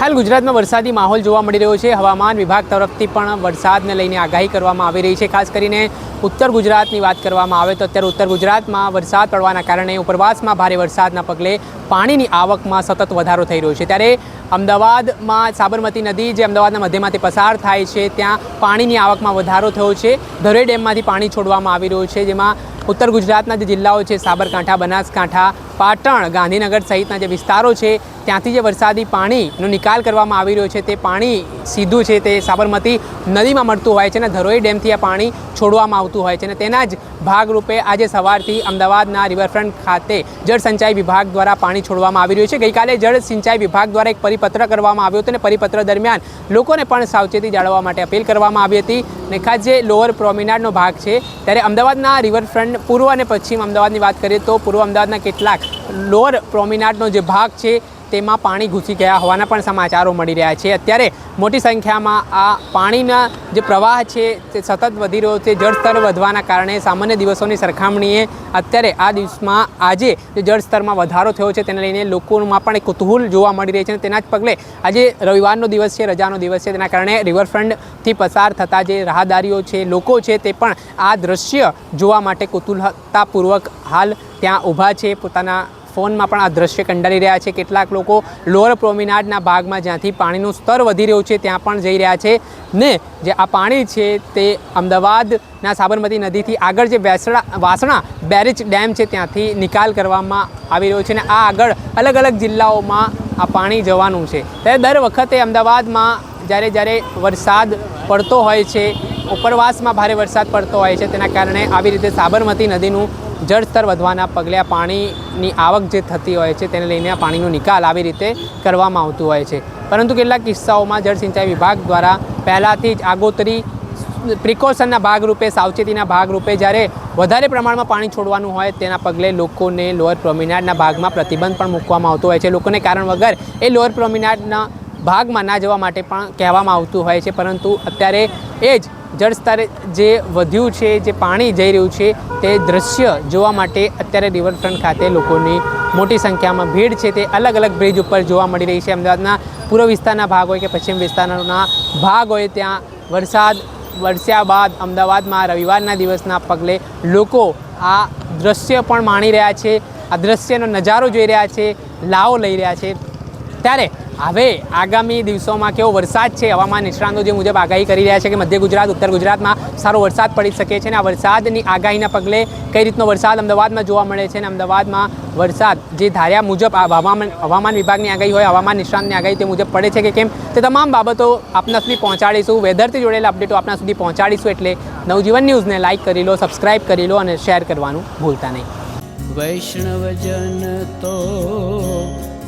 હાલ ગુજરાતમાં વરસાદી માહોલ જોવા મળી રહ્યો છે. હવામાન વિભાગ તરફથી પણ વરસાદને લઈને આગાહી કરવામાં આવી રહી છે. ખાસ કરીને ઉત્તર ગુજરાતની વાત કરવામાં આવે તો અત્યારે ઉત્તર ગુજરાતમાં વરસાદ પડવાના કારણે ઉપરવાસમાં ભારે વરસાદના પગલે પાણીની આવકમાં સતત વધારો થઈ રહ્યો છે. ત્યારે અમદાવાદમાં સાબરમતી નદી જે અમદાવાદના મધ્યમાંથી પસાર થાય છે, ત્યાં પાણીની આવકમાં વધારો થયો છે. ધરોઈ ડેમમાંથી પાણી છોડવામાં આવી રહ્યું છે, જેમાં ઉત્તર ગુજરાતના જે જિલ્લાઓ છે, સાબરકાંઠા, બનાસકાંઠા, પાટણ, ગાંધીનગર સહિતના જે વિસ્તારો છે, ત્યાંથી જે વરસાદી પાણીનો નિકાલ કરવામાં આવી રહ્યો છે, તે પાણી સીધું છે, તે સાબરમતી નદીમાં મળતું હોય છે અને ધરોઈ ડેમથી આ પાણી છોડવામાં આવતું હોય છે અને તેના જ ભાગરૂપે આજે સવારથી અમદાવાદના રિવરફ્રન્ટ ખાતે જળ સિંચાઈ વિભાગ દ્વારા પાણી છોડવામાં આવી રહ્યું છે. ગઈકાલે જળ સિંચાઈ વિભાગ દ્વારા એક પરિપત્ર કરવામાં આવ્યો હતો અને પરિપત્ર દરમિયાન લોકોને પણ સાવચેતી જાળવવા માટે અપીલ કરવામાં આવી હતી. અને ખાસ જે લોઅર પ્રોમિનાડનો ભાગ છે, ત્યારે અમદાવાદના રિવરફ્રન્ટ પૂર્વ અને પશ્ચિમ અમદાવાદની વાત કરીએ તો પૂર્વ અમદાવાદના કેટલાક લોઅર પ્રોમિનાડનો જે ભાગ છે તેમાં પાણી ઘૂસી ગયા હોવાના પણ સમાચારો મળી રહ્યા છે. અત્યારે મોટી સંખ્યામાં આ પાણીના જે પ્રવાહ છે તે સતત વધી રહ્યો છે. જળસ્તર વધવાના કારણે સામાન્ય દિવસોની સરખામણીએ અત્યારે આ દિવસમાં આજે જે જળસ્તરમાં વધારો થયો છે તેને લઈને લોકોમાં પણ એક કુતૂહલ જોવા મળી રહી છે તેના જ પગલે આજે રવિવારનો દિવસ છે, રજાનો દિવસ છે. તેના કારણે રિવરફ્રન્ટથી પસાર થતા જે રાહદારીઓ છે, લોકો છે તે પણ આ દ્રશ્ય જોવા માટે કુતૂહલતાપૂર્વક હાલ ત્યાં ઊભા છે. પોતાના ફોનમાં પણ આ દ્રશ્ય કંડારી રહ્યા છે. કેટલાક લોકો લોઅર પ્રોમિનાડના ભાગમાં જ્યાંથી પાણીનું સ્તર વધી રહ્યું છે, ત્યાં પણ જઈ રહ્યા છે. ને જે આ પાણી છે તે અમદાવાદના સાબરમતી નદીથી આગળ જે વેસણા, વાસણા બેરેજ ડેમ છે, ત્યાંથી નિકાલ કરવામાં આવી રહ્યો છે અને આ આગળ અલગ અલગ જિલ્લાઓમાં આ પાણી જવાનું છે. ત્યારે દર વખતે અમદાવાદમાં જ્યારે જ્યારે વરસાદ પડતો હોય છે ઉપરવાસમાં ભારે વરસાદ પડતો હોય છે, તેના કારણે આવી રીતે સાબરમતી નદીનું જળસ્તર વધવાના પગલે આ પાણીની આવક જે થતી હોય છે, તેને લઈને આ પાણીનો નિકાલ આવી રીતે કરવામાં આવતું હોય છે. પરંતુ કેટલાક કિસ્સાઓમાં જળ સિંચાઈ વિભાગ દ્વારા પહેલાંથી જ આગોતરી પ્રિકોશનના ભાગરૂપે, સાવચેતીના ભાગરૂપે જ્યારે વધારે પ્રમાણમાં પાણી છોડવાનું હોય, તેના પગલે લોકોને લોઅર પ્રોમિનાડના ભાગમાં પ્રતિબંધ પણ મૂકવામાં આવતો હોય છે. લોકોને કારણ વગર એ લોઅર પ્રોમિનાડના ભાગમાં ના જવા માટે પણ કહેવામાં આવતું હોય છે, પરંતુ અત્યારે એ જ જળસ્તર જે વધ્યું છે, જે પાણી જઈ રહ્યું છે, તે દ્રશ્ય જોવા માટે અત્યારે રિવરફ્રન્ટ ખાતે લોકોની મોટી સંખ્યામાં ભીડ છે. તે અલગ અલગ બ્રિજ ઉપર જોવા મળી રહી છે. અમદાવાદના પૂર્વ વિસ્તારના ભાગ હોય કે પશ્ચિમ વિસ્તારના ભાગ હોય, ત્યાં વરસાદ વરસ્યા બાદ અમદાવાદમાં રવિવારના દિવસના પગલે લોકો આ દ્રશ્ય પણ માણી રહ્યા છે. આ દ્રશ્યનો નજારો જોઈ રહ્યા છે. લાવો લઈ રહ્યા છે. ત્યારે હવે આગામી દિવસોમાં કેવો વરસાદ છે, હવામાન નિષ્ણાંતો જે મુજબ આગાહી કરી રહ્યા છે કે મધ્ય ગુજરાત, ઉત્તર ગુજરાતમાં સારો વરસાદ પડી શકે છે અને આ વરસાદની આગાહીના પગલે કઈ રીતનો વરસાદ અમદાવાદમાં જોવા મળે છે અને અમદાવાદમાં વરસાદ જે ધાર્યા મુજબ હવામાન હવામાન વિભાગની આગાહી હોય, હવામાન નિષ્ણાંતની આગાહી તે મુજબ પડે છે કે કેમ, તે તમામ બાબતો આપના સુધી પહોંચાડીશું. વેધરથી જોડેલા અપડેટો આપના સુધી પહોંચાડીશું એટલે નવજીવન ન્યૂઝને લાઇક કરી લો સબસ્ક્રાઇબ કરી લો અને શેર કરવાનું ભૂલતા નહીં. વૈષ્ણવજન તો